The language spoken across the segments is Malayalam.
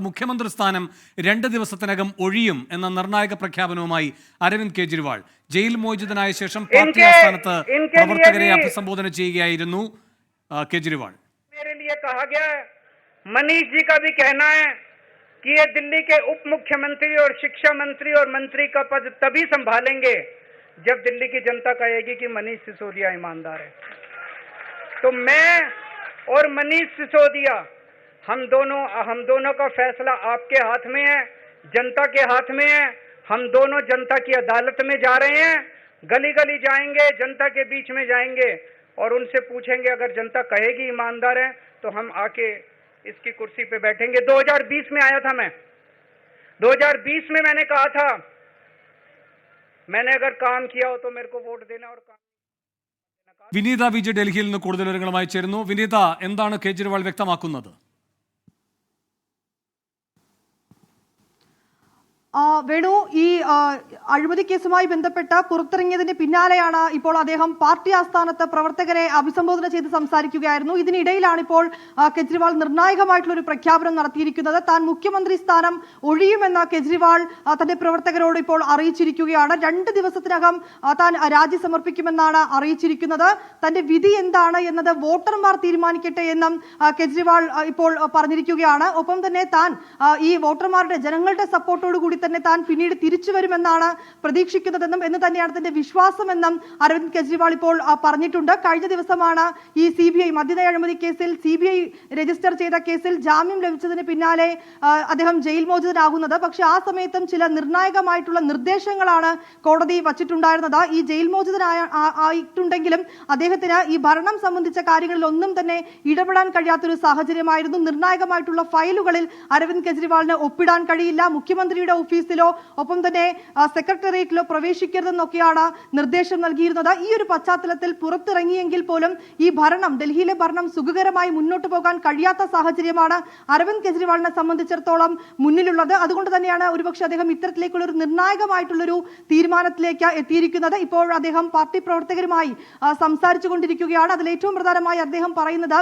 മുഖ്യമന്ത്രി സ്ഥാനം രണ്ട് ദിവസത്തിനകം ഒഴിയും എന്ന നിർണായക പ്രഖ്യാപനവുമായി അരവിന്ദ് കെജ്രിവാൾ ജയിൽ മോചിതനായ ശേഷം പാർട്ടി ഇൻകെ- ആസ്ഥാനത്ത് ഇൻകെ പ്രവർത്തകരെ लिए भी- അഭിസംബോധന ചെയ്യുകയായിരുന്നു ആ, കെജ്രിവാൾ मेरे लिए कहा गया है मनीष जी का भी कहना है कि ये दिल्ली के उप मुख्यमंत्री और शिक्षा मंत्री और मंत्री का पद तभी संभालेंगे जब दिल्ली की जनता कहेगी कि मनीष सिसोदिया ईमानदार है तो मैं और मनीष सिसोदिया हम दोनों हम दोनों का फैसला आपके हाथ में है जनता के हाथ में है हम दोनों जनता की अदालत में जा रहे हैं गली गली जाएंगे जनता के बीच में जाएंगे और उनसे पूछेंगे अगर जनता कहेगी ईमानदार है तो हम आके इसकी कुर्सी पे बैठेंगे 2020 में आया था मैं 2020 में मैंने कहा था मैंने अगर काम किया हो तो मेरे को वोट देना और काम വിനീത വിജയ് ഡൽഹിയിൽ നിന്ന് കൂടുതൽ വിവരങ്ങളുമായി ചേരുന്നു വിനീത എന്താണ് കെജ്രിവാൾ വ്യക്തമാക്കുന്നത് വേണു ഈ അഴിമതി കേസുമായി ബന്ധപ്പെട്ട് പുറത്തിറങ്ങിയതിന് പിന്നാലെയാണ് ഇപ്പോൾ അദ്ദേഹം പാർട്ടി ആസ്ഥാനത്ത് പ്രവർത്തകരെ അഭിസംബോധന ചെയ്ത് സംസാരിക്കുകയായിരുന്നു. ഇതിനിടയിലാണ് ഇപ്പോൾ കെജ്രിവാൾ നിർണായകമായിട്ടുള്ള ഒരു പ്രഖ്യാപനം നടത്തിയിരിക്കുന്നത്. താൻ മുഖ്യമന്ത്രി സ്ഥാനം ഒഴിയുമെന്ന് കെജ്രിവാൾ തന്റെ പ്രവർത്തകരോട് ഇപ്പോൾ അറിയിച്ചിരിക്കുകയാണ്. രണ്ട് ദിവസത്തിനകം താൻ രാജി സമർപ്പിക്കുമെന്നാണ് അറിയിച്ചിരിക്കുന്നത്. തന്റെ വിധി എന്താണ് എന്നത് വോട്ടർമാർ തീരുമാനിക്കട്ടെ എന്നും കെജ്രിവാൾ ഇപ്പോൾ പറഞ്ഞിരിക്കുകയാണ്. ഒപ്പം തന്നെ താൻ ഈ വോട്ടർമാരുടെ ജനങ്ങളുടെ സപ്പോർട്ടോട് കൂടി തന്നെ താൻ പിന്നീട് തിരിച്ചു വരുമെന്നാണ് പ്രതീക്ഷിക്കുന്നതെന്നും എന്ന് തന്നെയാണ് തന്റെ വിശ്വാസമെന്നും അരവിന്ദ് കെജ്രിവാൾ ഇപ്പോൾ പറഞ്ഞിട്ടുണ്ട്. കഴിഞ്ഞ ദിവസമാണ് ഈ സി ബി ഐ മദ്യനയ അഴിമതി കേസിൽ സി ബി ഐ രജിസ്റ്റർ ചെയ്ത കേസിൽ ജാമ്യം ലഭിച്ചതിന് പിന്നാലെ അദ്ദേഹം ജയിൽ മോചിതനാകുന്നത്. പക്ഷെ ആ സമയത്തും ചില നിർണായകമായിട്ടുള്ള നിർദ്ദേശങ്ങളാണ് കോടതി വച്ചിട്ടുണ്ടായിരുന്നത്. ഈ ജയിൽ മോചിതനായ ആയിട്ടുണ്ടെങ്കിലും അദ്ദേഹത്തിന് ഈ ഭരണം സംബന്ധിച്ച കാര്യങ്ങളിൽ ഒന്നും തന്നെ ഇടപെടാൻ കഴിയാത്തൊരു സാഹചര്യമായിരുന്നു. നിർണായകമായിട്ടുള്ള ഫയലുകളിൽ അരവിന്ദ് കെജ്രിവാളിന് ഒപ്പിടാൻ കഴിയില്ല. മുഖ്യമന്ത്രിയുടെ ഓഫീസിലോ ഒപ്പം തന്നെ സെക്രട്ടേറിയറ്റിലോ പ്രവേശിക്കരുതെന്നൊക്കെയാണ് നിർദ്ദേശം നൽകിയിരുന്നത്. ഈ ഒരു പശ്ചാത്തലത്തിൽ പുറത്തിറങ്ങിയെങ്കിൽ പോലും ഈ ഭരണം ഡൽഹിയിലെ ഭരണം സുഖകരമായി മുന്നോട്ട് പോകാൻ കഴിയാത്ത സാഹചര്യമാണ് അരവിന്ദ് കെജ്രിവാളിനെ സംബന്ധിച്ചിടത്തോളം മുന്നിലുള്ളത്. അതുകൊണ്ട് തന്നെയാണ് ഒരുപക്ഷെ അദ്ദേഹം ഇത്തരത്തിലേക്കുള്ള ഒരു നിർണായകമായിട്ടുള്ളൊരു തീരുമാനത്തിലേക്ക് എത്തിയിരിക്കുന്നത്. ഇപ്പോൾ അദ്ദേഹം പാർട്ടി പ്രവർത്തകരുമായി സംസാരിച്ചു കൊണ്ടിരിക്കുകയാണ് അതിൽ ഏറ്റവും പ്രധാനമായി അദ്ദേഹം പറയുന്നത്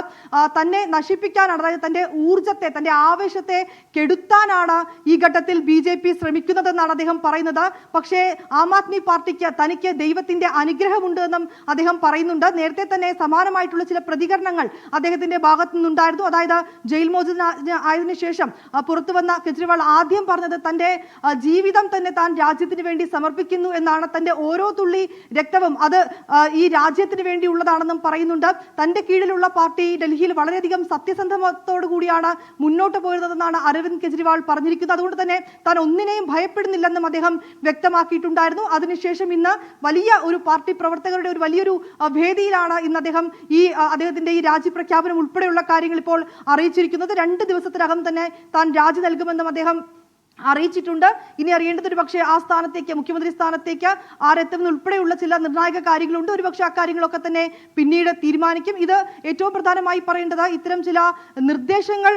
തന്നെ നശിപ്പിക്കാനാണ് അതായത് തന്റെ ഊർജത്തെ തന്റെ ആവേശത്തെ കെടുത്താനാണ് ഈ ഘട്ടത്തിൽ ബി ജെ പി ശ്രമിക്കുന്നതെന്നാണ് അദ്ദേഹം പറയുന്നത്. പക്ഷേ ആം ആദ്മി പാർട്ടിക്ക് തനിക്ക് ദൈവത്തിന്റെ അനുഗ്രഹമുണ്ട് എന്നും അദ്ദേഹം പറയുന്നുണ്ട്. നേരത്തെ തന്നെ സമാനമായിട്ടുള്ള ചില പ്രതികരണങ്ങൾ അദ്ദേഹത്തിന്റെ ഭാഗത്തു നിന്നുണ്ടായിരുന്നു അതായത് ജയിൽ മോചന ആയതിനു ശേഷം പുറത്തു വന്ന കെജ്രിവാൾ ആദ്യം പറഞ്ഞത് തന്റെ ജീവിതം തന്നെ താൻ രാജ്യത്തിന് വേണ്ടി സമർപ്പിക്കുന്നു എന്നാണ്. തന്റെ ഓരോ തുള്ളി രക്തവും അത് ഈ രാജ്യത്തിന് വേണ്ടിയുള്ളതാണെന്നും പറയുന്നുണ്ട്. തന്റെ കീഴിലുള്ള പാർട്ടി ഡൽഹിയിൽ വളരെയധികം സത്യസന്ധമത്തോടു കൂടിയാണ് മുന്നോട്ട് പോയിരുന്നതെന്നാണ് അരവിന്ദ് കെജ്രിവാൾ പറഞ്ഞിരിക്കുന്നത്. അതുകൊണ്ട് തന്നെ താൻ ഒന്നിനെയും ഭയപ്പെടുന്നില്ലെന്നും അദ്ദേഹം വ്യക്തമാക്കിയിട്ടുണ്ടായിരുന്നു. അതിനുശേഷം ഇന്ന് വലിയ ഒരു പാർട്ടി പ്രവർത്തകരുടെ ഒരു വലിയൊരു ഭേദിയിലാണ് ഇന്ന് അദ്ദേഹം ഈ അദ്ദേഹത്തിന്റെ ഈ രാജി പ്രഖ്യാപനം ഉൾപ്പെടെയുള്ള കാര്യങ്ങൾ ഇപ്പോൾ അറിയിച്ചിരിക്കുന്നത്. രണ്ട് ദിവസത്തിനകം തന്നെ താൻ രാജി നൽകുമെന്നും അദ്ദേഹം അറിയിച്ചിട്ടുണ്ട്. ഇനി അറിയേണ്ടത് ഒരു പക്ഷേ ആ സ്ഥാനത്തേക്ക് മുഖ്യമന്ത്രി സ്ഥാനത്തേക്ക് ആരെത്തുമെന്ന് ഉൾപ്പെടെയുള്ള ചില നിർണായക കാര്യങ്ങളുണ്ട്. ഒരുപക്ഷെ ആ കാര്യങ്ങളൊക്കെ തന്നെ പിന്നീട് തീരുമാനിക്കും. ഇത് ഏറ്റവും പ്രധാനമായി പറയേണ്ടത് ഇത്തരം ചില നിർദ്ദേശങ്ങൾ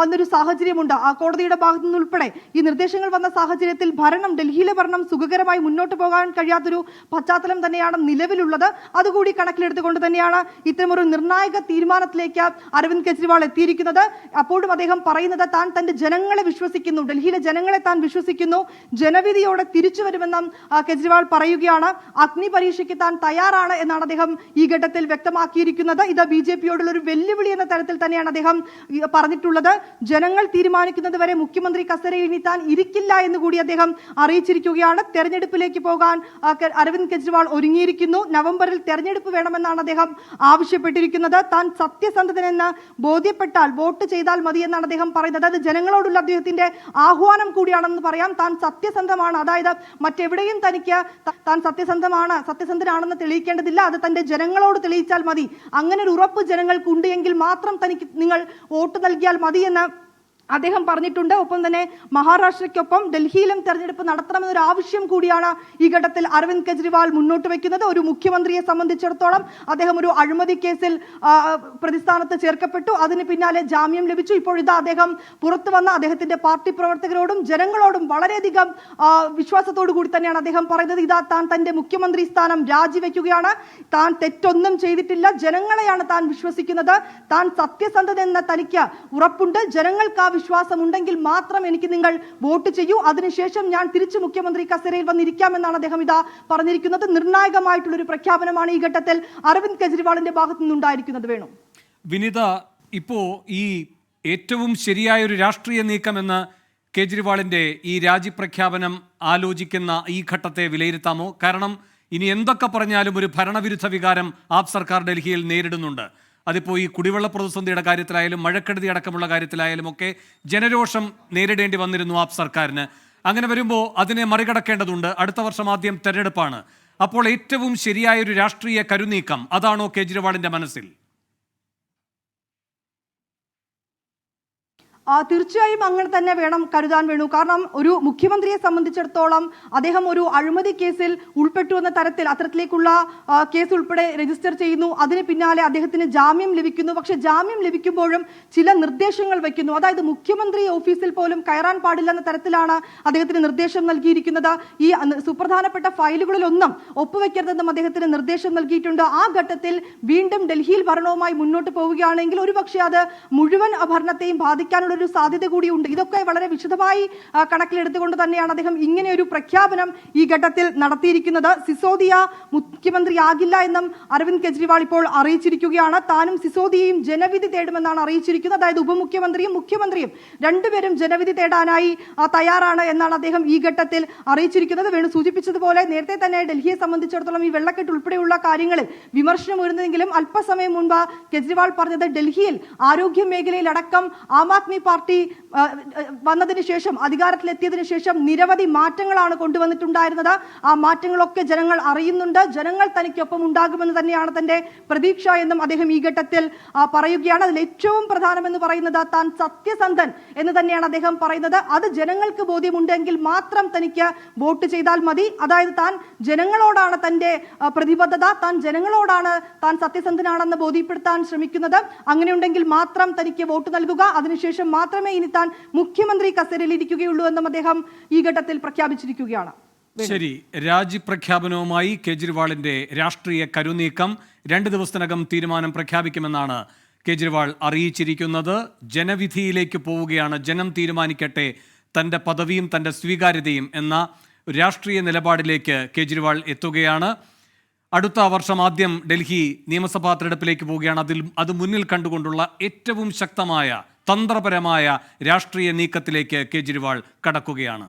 വന്നൊരു സാഹചര്യമുണ്ട്. ആ കോടതിയുടെ ഭാഗത്തു നിന്ന് ഉൾപ്പെടെ ഈ നിർദ്ദേശങ്ങൾ വന്ന സാഹചര്യത്തിൽ ഭരണം ഡൽഹിയിലെ ഭരണം സുഖകരമായി മുന്നോട്ട് പോകാൻ കഴിയാത്തൊരു പശ്ചാത്തലം തന്നെയാണ് നിലവിലുള്ളത്. അതുകൂടി കണക്കിലെടുത്തുകൊണ്ട് തന്നെയാണ് ഇത്തരമൊരു നിർണായക തീരുമാനത്തിലേക്ക് അരവിന്ദ് കെജ്രിവാൾ എത്തിയിരിക്കുന്നത്. അപ്പോഴും അദ്ദേഹം പറയുന്നത് താൻ തന്റെ ജനങ്ങളെ വിശ്വസിക്കുന്നു. ഡൽഹിയിലെ ജനങ്ങളെ താൻ വിശ്വസിക്കുന്നു. ജനവിധിയോടെ തിരിച്ചു വരുമെന്നും കെജ്രിവാൾ പറയുകയാണ്. അഗ്നി പരീക്ഷയ്ക്ക് താൻ തയ്യാറാണ് എന്നാണ് അദ്ദേഹം ഈ ഘട്ടത്തിൽ വ്യക്തമാക്കിയിരിക്കുന്നത്. ഇത് ബി ജെ പിയോടുള്ള ഒരു വെല്ലുവിളി എന്ന തരത്തിൽ തന്നെയാണ് അദ്ദേഹം പറഞ്ഞിട്ടുള്ളത്. ജനങ്ങൾ തീരുമാനിക്കുന്നത് വരെ മുഖ്യമന്ത്രി കസരയിൽ ഇനി താൻ ഇരിക്കില്ല എന്ന് കൂടി അദ്ദേഹം അറിയിച്ചിരിക്കുകയാണ്. തെരഞ്ഞെടുപ്പിലേക്ക് പോകാൻ അരവിന്ദ് കെജ്രിവാൾ ഒരുങ്ങിയിരിക്കുന്നു. നവംബറിൽ തെരഞ്ഞെടുപ്പ് വേണമെന്നാണ് അദ്ദേഹം ആവശ്യപ്പെട്ടിരിക്കുന്നത്. താൻ സത്യസന്ധതനെന്ന് ബോധ്യപ്പെട്ടാൽ വോട്ട് ചെയ്താൽ മതി എന്നാണ് അദ്ദേഹം പറയുന്നത്. അത് ജനങ്ങളോടുള്ള അദ്ദേഹത്തിന്റെ ആഹ്വാനം കൂടിയാണെന്ന് പറയാം. താൻ സത്യസന്ധമാണ്. അതായത് മറ്റെവിടെയും തനിക്ക് താൻ സത്യസന്ധമാണ് സത്യസന്ധനാണെന്ന് തെളിയിക്കേണ്ടതില്ല. അത് തന്റെ ജനങ്ങളോട് തെളിയിച്ചാൽ മതി. അങ്ങനെ ഒരു ഉറപ്പ് ജനങ്ങൾക്കുണ്ട് എങ്കിൽ മാത്രം തനിക്ക് നിങ്ങൾ വോട്ട് നൽകിയാൽ മതി എന്ന് അദ്ദേഹം പറഞ്ഞിട്ടുണ്ട് ഒപ്പം തന്നെ മഹാരാഷ്ട്രയ്ക്കൊപ്പം ഡൽഹിയിലും തെരഞ്ഞെടുപ്പ് നടത്തണമെന്നൊരു ആവശ്യം കൂടിയാണ് ഈ ഘട്ടത്തിൽ അരവിന്ദ് കെജ്രിവാൾ മുന്നോട്ട് വെക്കുന്നത്. ഒരു മുഖ്യമന്ത്രിയെ സംബന്ധിച്ചിടത്തോളം അദ്ദേഹം ഒരു അഴിമതി കേസിൽ പ്രതിസ്ഥാനത്ത് ചേർക്കപ്പെട്ടു. അതിന് പിന്നാലെ ജാമ്യം ലഭിച്ചു. ഇപ്പോൾ അദ്ദേഹം പുറത്തു വന്ന അദ്ദേഹത്തിന്റെ പാർട്ടി പ്രവർത്തകരോടും ജനങ്ങളോടും വളരെയധികം വിശ്വാസത്തോടു കൂടി തന്നെയാണ് അദ്ദേഹം പറയുന്നത്. ഇതാ താൻ തന്റെ മുഖ്യമന്ത്രി സ്ഥാനം രാജിവെക്കുകയാണ്. താൻ തെറ്റൊന്നും ചെയ്തിട്ടില്ല. ജനങ്ങളെയാണ് താൻ വിശ്വസിക്കുന്നത്. താൻ സത്യസന്ധത എന്ന തനിക്ക് ഉറപ്പുണ്ട്. ജനങ്ങൾക്ക് വിശ്വാസം ഉണ്ടെങ്കിൽ മാത്രം എനിക്ക് നിങ്ങൾ വോട്ട് ചെയ്യൂ. അതിനുശേഷം ഞാൻ തിരിച്ചു മുഖ്യമന്ത്രി കസേരയിൽ വന്നിരിക്കാമെന്നാണ് അദ്ദേഹം ഇതാ പറഞ്ഞിരിക്കുന്നത്. നിർണായകമായിട്ടുള്ള ഒരു പ്രഖ്യാപനമാണ് ഈ ഘട്ടത്തിൽ അരവിന്ദ് കെജ്രിവാളിന്റെ ഭാഗത്തു നിന്നുണ്ടായിരിക്കുന്നത് വേണു. വിനിത ഇപ്പോ ഈ ഏറ്റവും ശരിയായ ഒരു രാഷ്ട്രീയ നീക്കമെന്ന് കേജ്രിവാളിന്റെ ഈ രാജിപ്രഖ്യാപനം ആലോചിക്കുന്ന ഈ ഘട്ടത്തെ വിലയിരുത്താമോ? കാരണം ഇനി എന്തൊക്കെ പറഞ്ഞാലും ഒരു ഭരണവിരുദ്ധ വികാരം ആപ് സർക്കാർ ഡൽഹിയിൽ നേരിടുന്നുണ്ട്. അതിപ്പോൾ ഈ കുടിവെള്ള പ്രതിസന്ധിയുടെ കാര്യത്തിലായാലും മഴക്കെടുതി അടക്കമുള്ള കാര്യത്തിലായാലും ഒക്കെ ജനരോഷം നേരിടേണ്ടി വന്നിരുന്നു ആപ് സർക്കാരിന്. അങ്ങനെ വരുമ്പോൾ അതിനെ മറികടക്കേണ്ടതുണ്ട്. അടുത്ത വർഷം ആദ്യം തെരഞ്ഞെടുപ്പാണ്. അപ്പോൾ ഏറ്റവും ശരിയായ ഒരു രാഷ്ട്രീയ കരുനീക്കം അതാണോ കേജ്രിവാളിന്റെ മനസ്സിൽ ആ, തീർച്ചയായും അങ്ങനെ തന്നെ വേണം കരുതാൻ വേണു. കാരണം ഒരു മുഖ്യമന്ത്രിയെ സംബന്ധിച്ചിടത്തോളം അദ്ദേഹം ഒരു അഴിമതി കേസിൽ ഉൾപ്പെട്ടു എന്ന തരത്തിൽ അത്തരത്തിലേക്കുള്ള കേസ് ഉൾപ്പെടെ രജിസ്റ്റർ ചെയ്യുന്നു. അതിന് പിന്നാലെ അദ്ദേഹത്തിന് ജാമ്യം ലഭിക്കുന്നു. പക്ഷെ ജാമ്യം ലഭിക്കുമ്പോഴും ചില നിർദ്ദേശങ്ങൾ വയ്ക്കുന്നു. അതായത് മുഖ്യമന്ത്രി ഓഫീസിൽ പോലും കയറാൻ പാടില്ല എന്ന തരത്തിലാണ് അദ്ദേഹത്തിന് നിർദ്ദേശം നൽകിയിരിക്കുന്നത്. ഈ സുപ്രധാനപ്പെട്ട ഫയലുകളിലൊന്നും ഒപ്പുവെക്കരുതെന്നും അദ്ദേഹത്തിന് നിർദ്ദേശം നൽകിയിട്ടുണ്ട്. ആ ഘട്ടത്തിൽ വീണ്ടും ഡൽഹിയിൽ ഭരണവുമായി മുന്നോട്ട് പോവുകയാണെങ്കിൽ ഒരുപക്ഷെ അത് മുഴുവൻ ഭരണത്തെയും ബാധിക്കാനുള്ള ഒരു സാധ്യത കൂടിയുണ്ട്. ഇതൊക്കെ വളരെ വിശദമായി കണക്കിലെടുത്തുകൊണ്ട് തന്നെയാണ് അദ്ദേഹം ഇങ്ങനെ ഒരു പ്രഖ്യാപനം ഈ ഘട്ടത്തിൽ നടത്തിയിരിക്കുന്നത്. സിസോദിയ മുഖ്യമന്ത്രിയാകില്ല എന്നും അരവിന്ദ് കെജ്രിവാൾ ഇപ്പോൾ അറിയിച്ചിരിക്കുകയാണ്. താനും സിസോദിയയും ജനവിധി തേടുമെന്നാണ് അറിയിച്ചിരിക്കുന്നത്. അതായത് ഉപമുഖ്യമന്ത്രിയും മുഖ്യമന്ത്രിയും രണ്ടുപേരും ജനവിധി തേടാനായി തയ്യാറാണ് എന്നാണ് അദ്ദേഹം ഈ ഘട്ടത്തിൽ അറിയിച്ചിരിക്കുന്നത്. വേണു സൂചിപ്പിച്ചതുപോലെ നേരത്തെ തന്നെ ഡൽഹിയെ സംബന്ധിച്ചിടത്തോളം ഈ വെള്ളക്കെട്ട് ഉൾപ്പെടെയുള്ള കാര്യങ്ങളിൽ വിമർശനം ഉയർന്നെങ്കിലും അല്പസമയം മുൻപ് കെജ്രിവാൾ പറഞ്ഞത് ഡൽഹിയിൽ ആരോഗ്യ മേഖലയിലടക്കം ആം ആദ്മി പാർട്ടി വന്നതിന് ശേഷം അധികാരത്തിലെത്തിയതിനു ശേഷം നിരവധി മാറ്റങ്ങളാണ് കൊണ്ടുവന്നിട്ടുണ്ടായിരുന്നത്. ആ മാറ്റങ്ങളൊക്കെ ജനങ്ങൾ അറിയുന്നുണ്ട്. ജനങ്ങൾ തനിക്കൊപ്പം ഉണ്ടാകുമെന്ന് തന്നെയാണ് തന്റെ പ്രതീക്ഷ എന്നും അദ്ദേഹം ഈ ഘട്ടത്തിൽ പറയുകയാണ്. അതിൽ ഏറ്റവും പ്രധാനമെന്ന് പറയുന്നത് താൻ സത്യസന്ധൻ എന്ന് തന്നെയാണ് അദ്ദേഹം പറയുന്നത്. അത് ജനങ്ങൾക്ക് ബോധ്യമുണ്ടെങ്കിൽ മാത്രം തനിക്ക് വോട്ട് ചെയ്താൽ മതി. അതായത് താൻ ജനങ്ങളോടാണ് തന്റെ പ്രതിബദ്ധത. താൻ ജനങ്ങളോടാണ് താൻ സത്യസന്ധനാണെന്ന് ബോധ്യപ്പെടുത്താൻ ശ്രമിക്കുന്നത്. അങ്ങനെയുണ്ടെങ്കിൽ മാത്രം തനിക്ക് വോട്ട് നൽകുക. അതിനുശേഷം മാത്രമേ ഇനി താൻ മുഖ്യമന്ത്രി കസേരയിൽ ഇരിക്കുകയുള്ളൂ എന്നും അദ്ദേഹം ഈ ഘട്ടത്തിൽ പ്രഖ്യാപിച്ചിരിക്കുകയാണ്. ശരി രാജിപ്രഖ്യാപനവുമായി കേജ്രിവാളിന്റെ രാഷ്ട്രീയ കരുനീക്കം രണ്ട് ദിവസത്തിനകം തീരുമാനം പ്രഖ്യാപിക്കുമെന്നാണ് കേജ്രിവാൾ അറിയിച്ചിരിക്കുന്നത്. ജനവിധിയിലേക്ക് പോവുകയാണ്. ജനം തീരുമാനിക്കട്ടെ തന്റെ പദവിയും തന്റെ സ്വീകാര്യതയും എന്ന രാഷ്ട്രീയ നിലപാടിലേക്ക് കേജ്രിവാൾ എത്തുകയാണ്. അടുത്ത വർഷം ആദ്യം ഡൽഹി നിയമസഭാ തെരഞ്ഞെടുപ്പിലേക്ക് പോവുകയാണ്. അതിൽ അത് മുന്നിൽ കണ്ടുകൊണ്ടുള്ള ഏറ്റവും ശക്തമായ തന്ത്രപരമായ രാഷ്ട്രീയ നീക്കത്തിലേക്ക് കേജ്രിവാൾ കടക്കുകയാണ്.